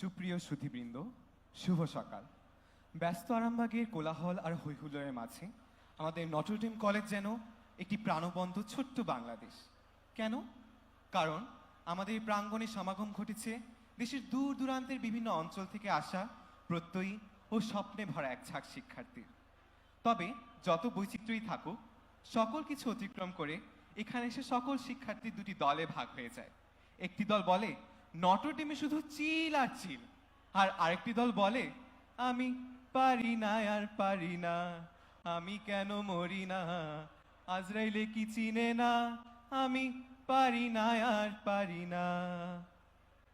সুপ্রিয় সুধীবৃন্দ শুভ সকাল। ব্যস্ত আরামবাগের কোলাহল আর হৈহুল্লোড়ের মাঝে আমাদের নটরডেম কলেজ যেন একটি প্রাণবন্ত ছোট্ট বাংলাদেশ। কেন? কারণ আমাদের প্রাঙ্গণে সমাগম ঘটেছে দেশের দূর দূরান্তের বিভিন্ন অঞ্চল থেকে আসা প্রত্যয়ী ও স্বপ্নে ভরা এক ঝাঁক শিক্ষার্থীর। তবে যত বৈচিত্র্যই থাকুক, সকল কিছু অতিক্রম করে এখানে এসে সকল শিক্ষার্থী দুটি দলে ভাগ হয়ে যায়। একটি দল বলে নটরডেমে শুধু চিল আর চিল। আর আরেকটি দল বলে, আমি পারি না, আর পারি না, আমি কেন মরি না? আজরাইলে কি চিনে না? আমি পারি না, আর পারি না।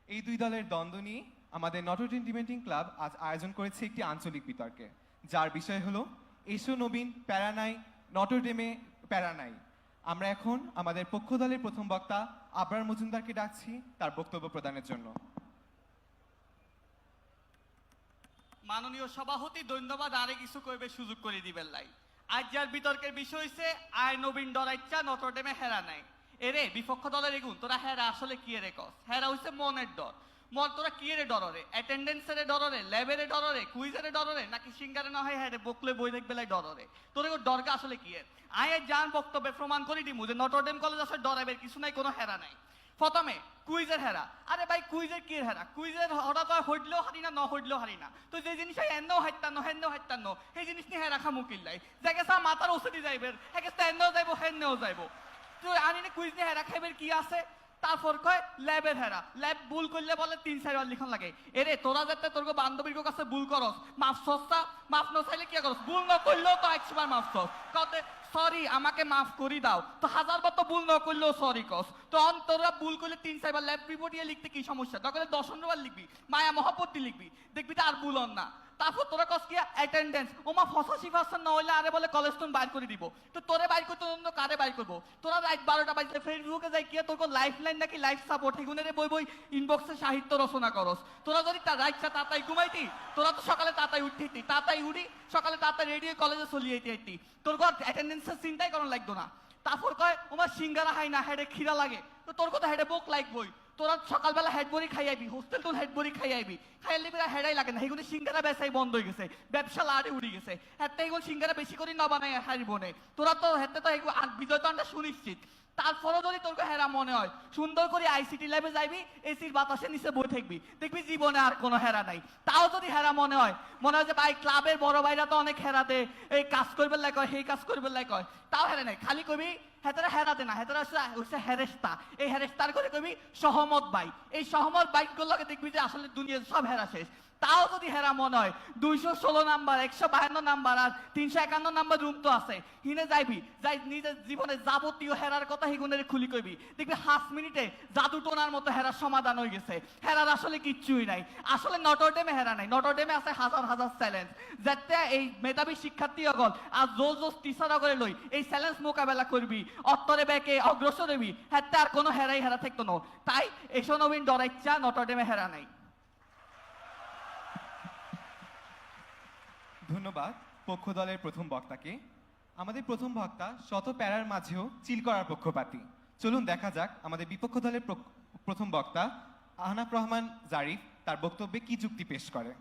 এই দুই দলের দ্বন্দ্ব নিয়ে আমাদের নটরডেম ডিবেটিং ক্লাব আজ আয়োজন করেছে একটি আঞ্চলিক বিতর্কে। যার বিষয় হলো, এসো নবীন, প্যারানাই নটরডেমে প্যারানাই। আমরা এখন আমাদের পক্ষ দলের প্রথম বক্তা আবরার মজুমদারকে ডাকছি তার বক্তব্য প্রদানের জন্য। মাননীয় সভাপতি, ধন্যবাদ, আরে কিছু কইবে সুযোগ করে দিবেন লাই। আজ যার বিতর্কের বিষয় হইছে আয় নবীন ডরাইচ্ছা নটরডেমে হেরা নাই। এরে, বিপক্ষ দলের এগুন, তোরা হেরা আসলে কি রে কস? হেরা হইছে মনের ডর মন তোরা কি এরে ডররে? অ্যাটেন্ডেন্সের ডররে? ল্যাবের ডররে? কুইজের ডররে? নাকি সিঙ্গারে না হয় হ্যাঁ বকলে বই দেখবে লাই ডররে? তোর ডরকা আসলে কি এর আয় জান বক্তব্যে প্রমাণ করে দিমু যে নটরডেম কলেজ আসলে ডরাইবের কিছু নাই, কোনো হেরা নাই। প্রথমে, কুইজের হেরা আরে ভাই, কুইজের কি হেরা কুইজের হয় হইলেও হারি না, ন হইলেও হারি না। তো যে জিনিস এন্নও হাইতান্ন হেন্নও হাইতান্ন সেই জিনিস নিয়ে হেরা খামু কিল্লাই। যাকে সা মাথার ওষুধি যাইবে। হেকে এন্নও যাইব হেন্নেও যাইব। তো আনি না কুইজ নিয়ে হেরা খাইবের কি আছে? তারপর কয়, ল্যাবের হেরা। ল্যাব ভুল করলে বলে তিন চারবার লিখন লাগে। এরে, তোরা যাতে তোর বান্ধবীর কাছে ভুল করস, মাফ সস্তা মাফ ন চাইলে কি করস? ভুল ন করলেও তো একশোবার মাফ সস। কতে সরি আমাকে মাফ করি দাও। তো হাজার বার তো ভুল ন করলেও সরি কস তো তোরা ভুল করলে তিন চারবার ল্যাব রিপোর্ট লিখতে কি সমস্যা? তখন দশ বার লিখবি। মায়া মহাপত্তি লিখবি। দেখবি তো আর ভুল না। তারপর তোরা কস কি অ্যাটেন্ডেন্স ওমা ফসাসি ফাসান না হইলে আরে বলে কলেজ তুমি বাইর করে দিব। তো তোরে বাইর করতে অন্য কারে বাইর করব? তোরা রাত বারোটা বাজলে ফেসবুকে যাই কি তোর লাইফ লাইন নাকি লাইফ সাপোর্ট এগুনের বই বই ইনবক্সে সাহিত্য রচনা করস। তোরা যদি তা রাইটটা তাতাই ঘুমাইতি, তোরা তো সকালে তাতাই উঠিতি। তাতাই উঠি, সকালে তাতাই রেডিও কলেজে চলিয়ে আইতি তোর ঘর অ্যাটেন্ডেন্সের চিন্তাই করার লাগতো না। তারপর কয় ওমার সিঙ্গারা হাই না, হেডে খিরা লাগে। তো তোর কথা হেডে বোক লাগবই। তোরা সকালবেলা হেড বড়ি খাই আইবি হোস্টেল তো হেড বড়ি খাই আইবি। খাই আইলে হেডাই লাগে না সেগুলো সিঙ্গারা বেচাই বন্ধ হয়ে গেছে, ব্যবসা লাড়ে উড়ি গেছে। হাতে এগুলো সিঙ্গারা বেশি করে না বানাই হারিব নে। তোরা তো হাতে তো এগুলো বিজয় তো আমরা সুনিশ্চিত। তারপরও যদি তোর হেরা মনে হয়, সুন্দর করে আইসিটি ল্যাবে যাইবি এসির বাতাসের নিচে বই থাকবি, দেখবি জীবনে আর কোনো হেরা নাই। তাও যদি হেরা মনে হয় মনে হয় যে ভাই ক্লাবের বড় ভাইরা তো অনেক হেরা দে, এই কাজ করবে কয়, সেই কাজ করবে কয়, তাও হেরা নাই। খালি কবি হেতারা হেরাতে না হেতারা হচ্ছে হেরেস্তা এই হেরেস্তার করে কবি, সহমত বাই। এই সহমত বাইক গুলোকে দেখবি যে আসলে দুনিয়ার সব হেরা শেষ। তাও যদি হেরা মনে হয়, দুইশো ষোলো নাম্বার একশো বাহান্ন নাম্বার আর তিনশো একান্ন নাম্বার রুম তো আছে। হিনে যাইবি, যাই নিজের জীবনে যাবতীয় হেরার কথা হিগুনের খুলি কইবি দেখবি হাফ মিনিটে জাদু টোনার মতো হেরার সমাধান হয়ে গেছে। হেরার আসলে কিচ্ছুই নাই। আসলে নটরডেমে হেরা নাই। নটরডেমে আছে হাজার হাজার চ্যালেঞ্জ যাতে এই মেধাবী শিক্ষার্থী অগল আর জোর জোর টিচার করে লই এই চ্যালেঞ্জ মোকাবেলা করবি অত্তরে ব্যাকে অগ্রসর হবি। হ্যাঁ আর কোনো হেরাই হেরা থাকতো না। তাই এসো নবীন ডরাইচ্ছা নটরডেমে হেরা নাই। ধন্যবাদ পক্ষ দলের প্রথম বক্তাকে। আমাদের প্রথম বক্তা শত প্যারার মাঝেও চিল করার পক্ষপাতী। চলুন দেখা যাক আমাদের বিপক্ষ দলের প্রথম বক্তা আহনাফ রহমান জারিফ তার বক্তব্যে কি যুক্তি পেশ করে।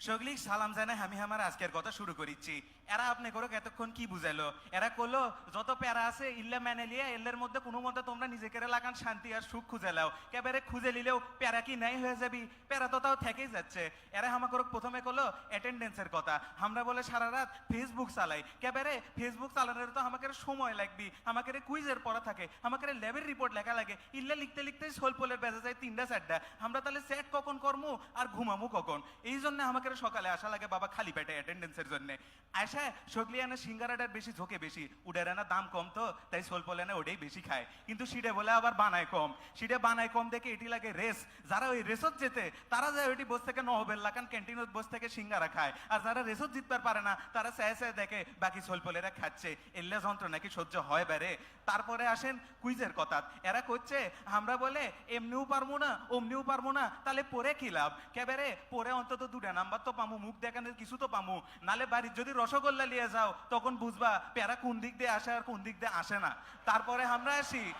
সগলিক, সালাম জানাই, আমি আমার আজকের কথা শুরু করিচ্ছি। এরা আপনি করো এতক্ষণ কি বুঝাইলো? এরা করল, যত প্যারা আছে, ইল্লে মেনে লিয়ে, এল্লের মধ্যে কোনো মতে তোমরা নিজেকে লাগান শান্তি আর সুখ খুঁজে লাও। কেবারে খুঁজে নিলেও প্যারা কি নাই হয়ে যাবি? প্যারা তো তাও থেকেই যাচ্ছে। এরা আমাকে প্রথমে করল অ্যাটেন্ডেন্সের কথা। আমরা বলে, সারা রাত ফেসবুক চালাই। কেবারে ফেসবুক চালানোর তো আমাকে সময় লাগবি। আমাকে কুইজের পড়া থাকে। আমাকে ল্যাবের রিপোর্ট লেখা লাগে। ইল্লে লিখতে লিখতে সোল পোলের বেজে যায় তিনটা, চারটা। আমরা তাহলে সেট কখন কর্ম আর ঘুমামু কখন? এই জন্য আমাকে সকালে আসা লাগে বাবা খালি পেটে অ্যাটেন্ডেন্সের জন্য। আসা সগলিয়ানা সিঙ্গারাটার বেশি ঝোঁকে বেশি। উডারানা দাম কম তো, তাই সোল পোলেনা ওটাই বেশি খায়। কিন্তু সিডে বলে আবার বানায় কম। সিডে বানায় কম দেখে এটি লাগে রেস। যারা ওই রেসত যেতে তারা যায় ওইটি বস থেকে নহবেল লাগান ক্যান্টিনত বস থেকে সিঙ্গারা খায়। আর যারা রেসত জিততে পারে না, তারা স্যায় স্যায় দেখে বাকি সোলপোলেরা খাচ্ছে। এল্লে যন্ত্র নাকি সহ্য হয় বেড়ে। তারপরে আসেন কুইজের কথা। এরা করছে, আমরা বলে, এমনিও পারব না, অমনিও পারব না, তাহলে পরে কি লাভ? কেবারে, পরে অন্তত দুটা নাম্বার তো পামু, মুখ দেখানোর কিছু তো পামু। নালে বাড়ির যদি রসগোল্লা নিয়ে যাও, তখন বুঝবা প্যারা কোন দিক দিয়ে আসে আর কোন দিক দিয়ে আসে না। তারপরে আমরা আসি।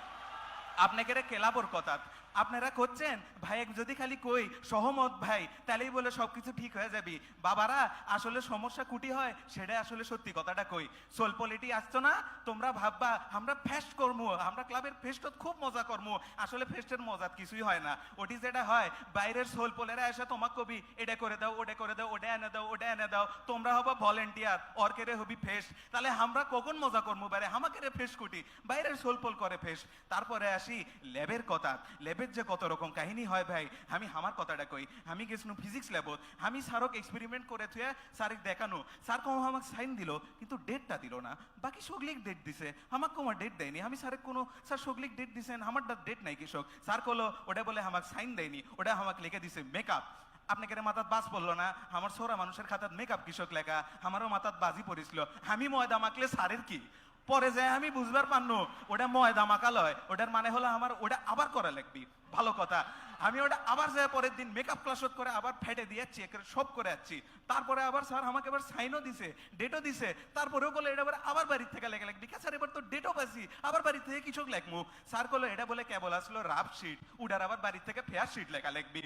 আপনাকে কেলাবর কথা। আপনারা করছেন? ভাই যদি খালি কই, সহমত ভাই, তাহলেই বলে সবকিছু ঠিক হয়ে যাবি। বাবারা, আসলে সমস্যা কুটি হয় সেটা আসলে সত্যি কথাটা কই। সোলপলিটি আসছো না? তোমরা ভাববা, আমরা ফেস্ট করব আমরা ক্লাবের ফেস্টত খুব মজা করব আসলে ফেস্টের মজা কিছুই হয় না। ওটি যেটা হয়, বাইরের সোলপলেরা এসে তোমাক কবি, এটা করে দাও, ওটা করে দাও, ওটা এনে দাও, ওটা এনে দাও, তোমরা হবা ভলেন্টিয়ার, অর্কেরে হবি ফেস্ট তাহলে আমরা কখন মজা করব বাইরে আমাকে রে ফেস্ট কুটি। বাইরের সোলপল করে ফেস্ট তারপরে আসি, ল্যাবের কথা। ল্যাবের যে কত রকম কাহিনী হয় ভাই। আমি আমার কথাটা কই। আমি গেছিলাম ফিজিক্স ল্যাবত আমি স্যারক এক্সপেরিমেন্ট করে থুয়ে স্যারক দেখানো। স্যার কম আমাকে সাইন দিল, কিন্তু ডেটটা দিল না। বাকি সগলিক ডেট দিছে। আমাকে কোনো ডেট দেয়নি। আমি স্যারের কোনো, স্যার সগলিক ডেট দিছেন আমার ডেট নাই কৃষক। স্যার কলো, ওটা বলে আমাকে সাইন দেয়নি। ওটা আমাকে লিখে দিছে মেকআপ আপনাকে মাথাত বাস পড়ল না? আমার সোরা মানুষের খাতাত মেকআপ কৃষক লেখা। আমারও মাথাত বাজি পড়েছিল। আমি ময়দা মাখলে স্যারের কি? পরে যায় আমি বুঝবার পারনো, ওটা ময়দা মাকালয় ওটার মানে হলো আমার, ওটা আবার করা লাগবে। ভালো কথা। আমি ওটা আবার যায় পরের দিন মেকআপ ক্লাসত করে আবার ফেটে দিয়ে চেক সব করে যাচ্ছি তারপরে আবার স্যার আমাকে এবার সাইনও দিছে ডেটও দিছে। তারপরেও বলে এটা আবার আবার বাড়ির থেকে লেগে লাগবি। স্যার, এবার তো ডেটও পাচ্ছি আবার বাড়ি থেকে কিছু লেখমু স্যার করল এটা বলে কেবল আসলো রাফ শিট উডার আবার বাড়ি থেকে ফেয়ার শিট লেখা লিখবি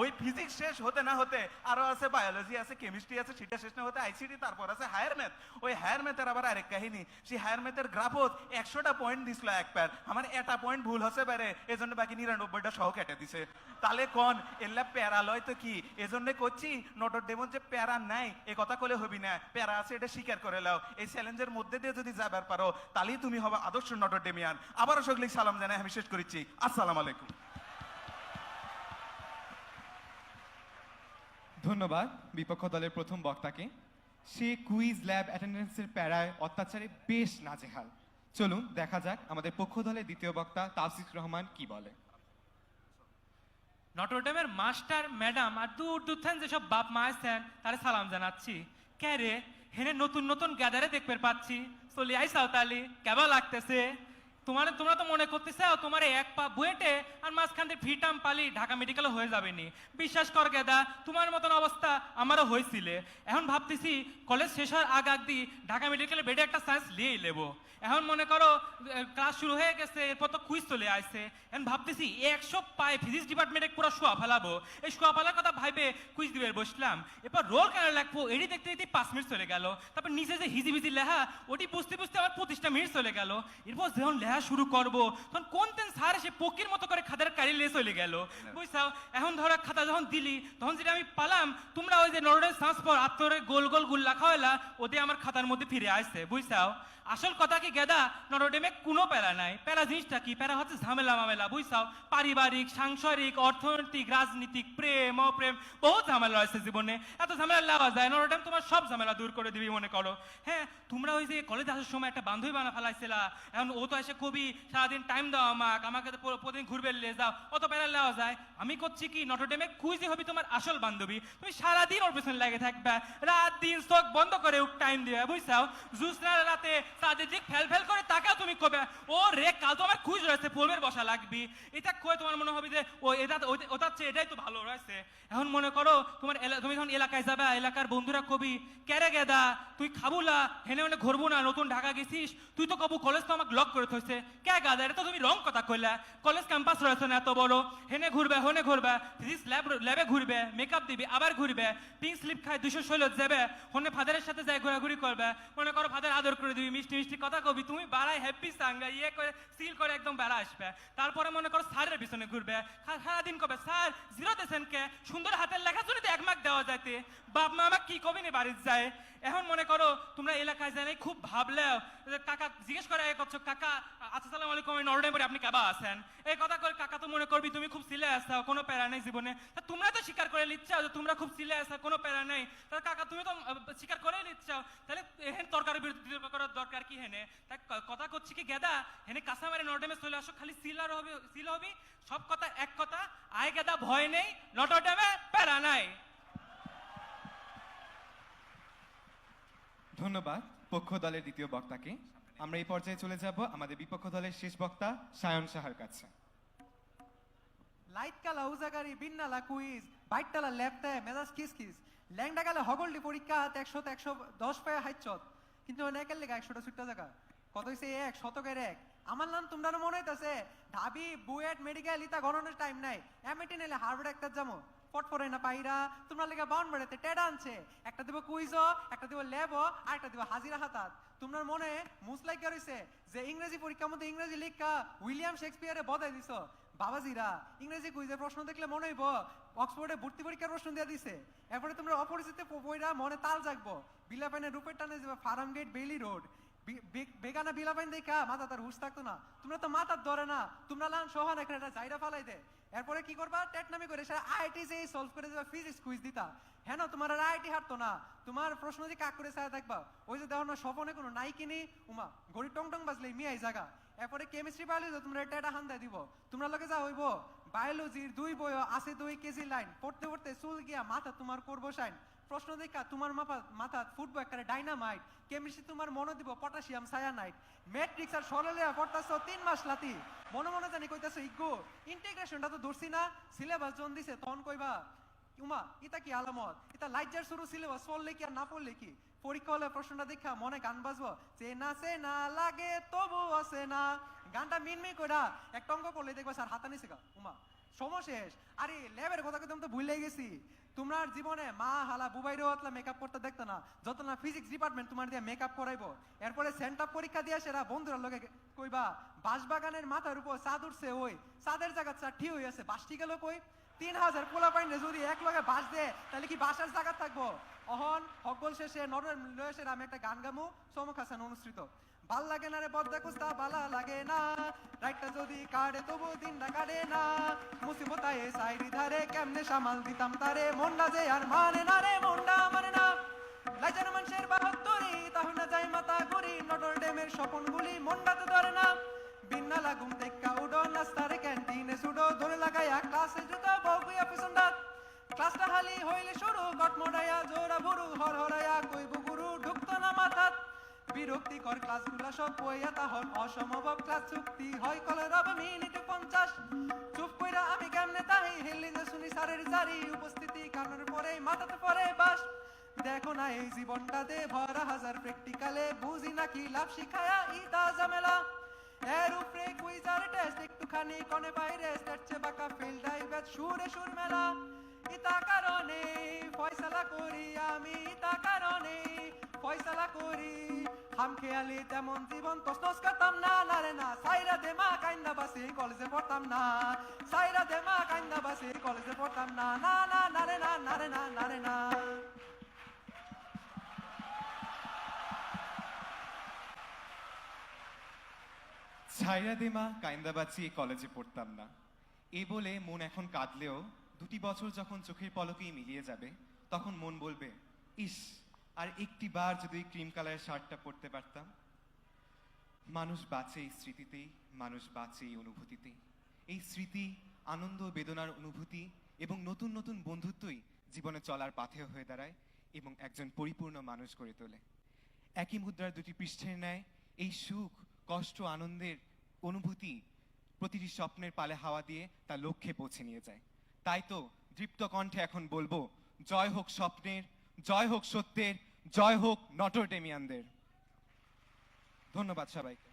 ওই ফিজিক্স শেষ হতে না হতে আরও আছে বায়োলজি আছে কেমিস্ট্রি আছে, সেটা শেষ না হতে আইসিটি তারপর আছে হায়ার ম্যাথ ওই হায়ার ম্যাথের আবার আরেক কাহিনী। সেই হায়ার ম্যাথের গ্রাফত একশোটা পয়েন্ট দিছিল এক প্যার আমার এটা পয়েন্ট ভুল হচ্ছে পারে, এজন্য বাকি নিরানব্বইটা সহ কেটে দিছে। তাহলে কোন? প্যারা লয় তো কি? এজন্য করছি, নটর ডেমন যে প্যারা নাই, এ কথা কলে হবি না। প্যারা আছে, এটা স্বীকার করে লাও। এই চ্যালেঞ্জের মধ্যে দিয়ে যদি যাবার পারো, তাহলেই তুমি হবে আদর্শ নটর ডেমিয়ান। আবারও সকলিক সালাম জানাই, আমি শেষ করেছি আসসালামু আলাইকুম। ধন্যবাদ বিপক্ষ দলের প্রথম বক্তাকে। সে কুইজ ল্যাব অ্যাটেন্ডেন্সের প্যারায় অত্যাচারে বেশ নাজেহাল। চলুন, দেখা যাক আমাদের পক্ষ দলের দ্বিতীয় বক্তা তাওসিফ রহমান কি বলে। নটরডেমের মাস্টার, ম্যাডাম আর দূর দূর থেন যেসব বাপ মা আছেন, তারা সালাম জানাচ্ছি। ক্যারে হেনে নতুন নতুন গ্যাদারে দেখতে পাচ্ছি। চলি আই সাঁওতালি, কেমন লাগতেছে? তোমার তোমরা তো মনে করতেছে তোমার এক পা বুয়েটে আর মাঝখান দিয়ে ফিটাম পালি ঢাকা মেডিকেলে হয়ে যাবে নি বিশ্বাস কর গেদা, তোমার মতন অবস্থা আমারও হয়েছিলে। এখন ভাবতেছি কলেজ শেষ হওয়ার আগ আগ দি ঢাকা মেডিকেলে বেডে একটা সায়েন্স নিয়েই নেব। এখন মনে করো ক্লাস শুরু হয়ে গেছে, এরপর তো কুইজ চলে আসছে এখন ভাবতেছি, একশো পায়ে ফিজিক্স ডিপার্টমেন্টে পুরো শোয়া ফেলাবো। এই শোয়া ফেলার কথা ভাইবে কুইজ দিবে, বসলাম। এরপর রোল কেন লাগবো? এটি দেখতে দেখতে পাঁচ মিনিট চলে গেল। তারপর নিচে যে হিজি বিজি লেহা ওটি বুঝতে বুঝতে আমার পঁচিশটা মিনিট চলে গেল। এরপর যখন লেহা শুরু করব। তখন কোন তেন স্যার এসে পকির মতো করে খাতার কাড়ি লিয়ে চলে গেল। বুঝছাও এখন ধরো খাতা যখন দিলি, তখন যেটা আমি পালাম, তোমরা ওই যে নরডের সাঁস পর আত্মরে গোল গোল গুল্লা খাওয়ালা ওতে আমার খাতার মধ্যে ফিরে আসছে বুঝছাও আসল কথা কি গেদা? নরডেমে কোনো প্যারা নাই। প্যারা জিনিসটা কি? প্যারা হচ্ছে ঝামেলা মামেলা বুঝছাও পারিবারিক, সাংসারিক, অর্থনৈতিক, রাজনীতিক, প্রেম, অপ্রেম, বহুত ঝামেলা রয়েছে জীবনে। এত ঝামেলা লাভা যায় নরডেম তোমার সব ঝামেলা দূর করে দিবি মনে করো। হ্যাঁ তোমরা ওই যে কলেজ আসার সময় একটা বান্ধবী বানা ফেলাইছিলা। এখন ও তো এসে কবি, সারাদিন টাইম দাও আমাকে আমাকে তো প্রতিদিন ঘুরবে নিয়ে যাও। অত প্যারা নেওয়া যায়। আমি করছি কি নটরডেমে কুইজে হবি তোমার আসল বান্ধবী। তুমি সারাদিন ওর পেছনে লেগে থাকবে। রাত দিন চোখ বন্ধ করে টাইম দিবে, বুঝছাও? জুসরা রাতে সাদের দিক ফেল ফেল করে তাকাও তুমি কবে। ও রে, কাল তো আমার কুইজ রয়েছে পড়বের বসা লাগবি। এটা কয়ে তোমার মনে হবে যে, ও এটা ওটার চেয়ে এটাই তো ভালো রয়েছে। এখন মনে করো, তোমার তুমি যখন এলাকায় যাবে, এলাকার বন্ধুরা কবি ক্যারে গেদা, তুই খাবুলা, হেনে হেনে ঘুরবো না, নতুন ঢাকা গেছিস। তুই তো কবু কলেজ তো আমাকে লক করে থইছে। কে গাদা, এটা তো তুমি রং কথা কইলা। কলেজ ক্যাম্পাস রয়েছে না, এত বড়। হেনে ঘুরবে, হনে ঘুরবে। ফিজিক্স ল্যাব ল্যাবে ঘুরবে মেকআপ দিবি, আবার ঘুরবে। পিঙ্ক স্লিপ খায়, দুশো ষোলো যাবে হনে ফাদারের সাথে যায়, ঘোরাঘুরি করবে। মনে করো ফাদার আদর করে দিবি, মিষ্টি মিষ্টি কথা কবি। তুমি বাড়াই হ্যাপি সাঙ্গা ইয়ে করে সিল করে একদম বেড়া আসবে। তারপরে মনে করো স্যারের পিছনে ঘুরবে। সারাদিন কবে? স্যার জিরো দেশেন কে সুন্দর হাতের লেখা শুনে এক মাক দেওয়া যাইতে বাপ মা আমাকে কি কবি নি বাড়ির যায়? এখন মনে করো তোমরা এলাকায় জানাই খুব ভাবলেও কাকা, জিজ্ঞেস করে এ করছ, কাকা আসসালামু আলাইকুম আমি নরডে পরে আপনি কেবা আছেন? এই কথা করে কাকা তো মনে করবি, তুমি খুব সিলে আছো, কোনো প্যারা নেই জীবনে। তা তোমরা তো স্বীকার করে নিচ্ছাও যে তোমরা খুব সিলে আছো, কোনো প্যারা নেই। তাহলে কাকা, তুমি তো স্বীকার করে নিচ্ছাও। তাহলে এহেন তরকারি বিরুদ্ধে করার দরকার কি হেনে? ক- কথা করছি কি গেদা? হেনে কাঁচামারি নরডেমে চলে আসো, খালি সিলার হবে, সিল হবি। সব কথা এক কথা, আয় গেদা, ভয় নেই, নটরডেমে প্যারা নাই। ধন্যবাদ পক্ষ দলের দ্বিতীয় বক্তাকে। আমরা এই পর্যায়ে চলে যাব আমাদের বিপক্ষ দলের শেষ বক্তা সায়ন সাহার কাছে। লাইট কালা উজাগারি বিন্নালা কুইজ বাইটটালা ল্যাপটে মেজাজ কিস কিস ল্যাংডা গেলে হগলটি পরীক্ষা হাত একশো একশো দশ পায়ে হাইচত কিন্তু নেকেল লেগা একশোটা ছুটটা জায়গা কত হয়েছে এক? শতকের এক। আমার নাম তোমরা মনে হইতাছে, ঢাবি, বুয়েট, মেডিকেল, ইতা গণনের টাইম নাই। এমএটি নিলে হার্ভার্ড একটা যাব ফটফরে না পাইরা, তোমরা লেগে বাউন বেড়াতে টেডা আনছে। একটা দিব কুইজ একটা দিব ল্যাব আর একটা দিব হাজিরা হাতাত। তোমার মনে মুসলাই কে রইছে যে ইংরেজি পরীক্ষার মধ্যে ইংরেজি লেখা উইলিয়াম শেক্সপিয়ারে বদাই দিছো। বাবাজিরা, ইংরেজি কুইজের প্রশ্ন দেখলে মনে হইব, অক্সফোর্ডে ভর্তি পরীক্ষার প্রশ্ন দিয়ে দিছে। এরপরে তোমরা অপরিচিত বইরা মনে তাল জাগবো। বিলাপাইনের রূপের টানে যাবে ফার্ম গেট বেইলি রোড। বেগানা বিলাপাইন দেখা, মাথা তার হুশ থাকতো না। তোমরা তো মাথার ধরে না, তোমরা লান সহান এখানে জায়গা ফালাই দে। এরপরে কি করবা? টেট নামে করে সে আইআইটি যে সলভ করে ফিজিক্স কুইজ দিতা। হ্যাঁ না তোমার আর আইআইটি হারতো না। তোমার প্রশ্ন যে কাক করে দেখবা ওই যে দেখো না, স্বপনে কোনো নাই। কিনি উমা গড়ি টং টং বাজলে মিয়াই জায়গা এরপরে কেমিস্ট্রি বায়োলজি তোমরা টেটা হান্দা দিব। তোমরা লগে যা হইব বায়োলজির দুই বই আছে দুই কেজি লাইন। পড়তে পড়তে চুল গিয়া মাথা তোমার করব শাইন প্রশ্ন দেখা, তোমার মাথা ফুটবো একটা ডাইনামাইট, কেমিস্ট্রি তোমার মনে দিব পটাশিয়াম, সায়ানাইট, ম্যাট্রিক্স আর সরলে পড়তাছো তিন মাস লাতি। মনে মনে জানি কইতাছো, ইগো, ইন্টিগ্রেশনটা তো ধরছি না, সিলেবাস জন দিছে, তখন কইবা, উমা, ইতা কি আলামত? ইতা লাইজার শুরু, সিলেবাস পড়লে কি আর না পড়লে কি? পরীক্ষা হলে প্রশ্নটা দেখা, মনে গান বাজবো যে না লাগে তবু আছে না। গানটা মিনমি কইরা, একটা অঙ্ক করলে দেখবা স্যার হাতা নিছে গা, উমা সময় শেষ। আরে, ল্যাবের কথা আমি তো ভুলে গেছি। তোমার জীবনে মা, হালা, বুবাইরেও আতলা মেকআপ করতে দেখতো না। যত না ফিজিক্স ডিপার্টমেন্ট তোমার দিয়ে মেকআপ করাইবো। এরপরে সেন্টাপ পরীক্ষা দিয়ে সেরা বন্ধুরা লগে কইবা, বাঁশবাগানের মাথার উপর চাঁদ উঠছে ওই। চাঁদের জায়গা চা ঠিক হয়ে আছে বাসটি গেল কই তিন হাজার পোলা পাইনে যদি এক লগে বাস দে তাহলে কি বাসার জায়গা থাকব? অহন হকল শেষে নরের লয়েসের আমি একটা গান গামু সমুখ হাসান অনুসৃত ভালো লাগে না রে বদ্দা কুস্তা, বালা লাগে না। রাইটটা যদি কাটে, তবু দিনটা কাটে না। মুসিবত আয়ে সাইরি ধারে, কেমনে সামাল দিতাম তারে? মন্ডা যে আর মানে না রে মন্ডা মানে না। লাইজার মানুষের বাহাত্তরি, তাহলে না যাই মাথা করি নটর ডেমের স্বপনগুলি মন্ডাতে ধরে না। বিন্না লাগুম দেখা উডো নাস্তারে ক্যান্টিনে সুডো সব বইয়া তাহল অসমভব ক্লাস চুক্তি হয় কলের হবে মিনিটে পঞ্চাশ। চুপ কইরা আমি কেমনে তাহি হেললি শুনি স্যারের জারি, উপস্থিতি কানের পরে মাথাতে পরে বাস। দেখো না এই জীবনটাতে ভরা হাজার প্র্যাকটিক্যালে, বুঝি নাকি লাভ শিখায়া ইতা ঝামেলা। এর উপরে কুইজার টেস্ট, একটুখানি কনে বাইরে স্টেটছে বাঁকা ফিল ডাইভেট সুরে সুর মেলা। ইতা কারণে ফয়সালা করি আমি ইতা কারণে ফয়সালা করি সাইরা কলেজে পড়তাম না। ছাইরা দিমা কাইন্দাবাচি কলেজে পড়তাম না। এ বলে মন এখন কাঁদলেও দুটি বছর যখন চোখের পলকেই মিলিয়ে যাবে, তখন মন বলবে, ইস আর একটি বার যদি ক্রিম কালারের শার্টটা পরতে পারতাম, মানুষ বাঁচে এই স্মৃতিতেই, মানুষ বাঁচে এই অনুভূতিতেই। এই স্মৃতি, আনন্দ, বেদনার অনুভূতি এবং নতুন নতুন বন্ধুত্বই জীবনে চলার পাথেয় হয়ে দাঁড়ায় এবং একজন পরিপূর্ণ মানুষ করে তোলে। একই মুদ্রার দুটি পৃষ্ঠের ন্যায় এই সুখ, কষ্ট, আনন্দের অনুভূতি প্রতিটি স্বপ্নের পালে হাওয়া দিয়ে তার লক্ষ্যে পৌঁছে নিয়ে যায়। তাই তো দৃপ্ত কণ্ঠে এখন বলব, জয় হোক স্বপ্নের জয় হোক সত্যের জয় হোক নটর নটরডেমিয়ানদের। ধন্যবাদ সবাইকে।